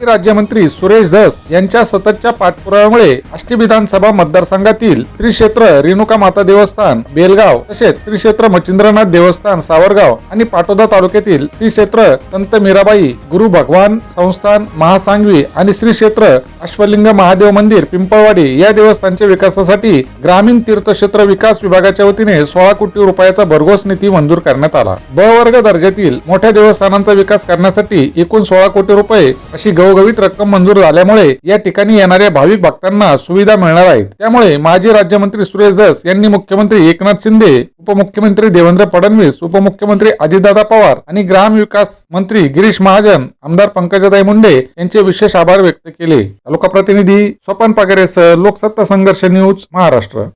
राज्यमंत्री सुरेश धस यांच्या सततच्या पाठपुराव्यामुळे अष्टी विधानसभा मतदारसंघातील श्री क्षेत्र रेणुका माता देवस्थान बेलगाव तसेच श्री क्षेत्र मच्छिंद्रनाथ देवस्थान सावरगाव आणि पाटोदा तालुक्यातील श्री क्षेत्र संत मीराबाई गुरु भगवान संस्थान महासांगवी आणि श्री क्षेत्र अश्वलिंग महादेव मंदिर पिंपळवाडी या देवस्थानच्या विकासासाठी ग्रामीण तीर्थक्षेत्र विकास विभागाच्या वतीने सोळा कोटी रुपयाचा भरघोस निधी मंजूर करण्यात आला. ब वर्ग दर्जातील मोठ्या देवस्थानांचा विकास करण्यासाठी एकूण सोळा कोटी रुपये अशी गौ गवगवीत रक्कम मंजूर झाल्यामुळे या ठिकाणी येणाऱ्या भाविक भक्तांना सुविधा मिळणार आहेत त्यामुळे माजी राज्यमंत्री सुरेश दस यांनी मुख्यमंत्री एकनाथ शिंदे उपमुख्यमंत्री देवेंद्र फडणवीस उपमुख्यमंत्री अजितदादा पवार आणि ग्राम विकास मंत्री गिरीश महाजन आमदार पंकजाताई मुंडे यांचे विशेष आभार व्यक्त केले तालुका प्रतिनिधी स्वपन पागरेसह लोकसत्ता संघर्ष न्यूज महाराष्ट्र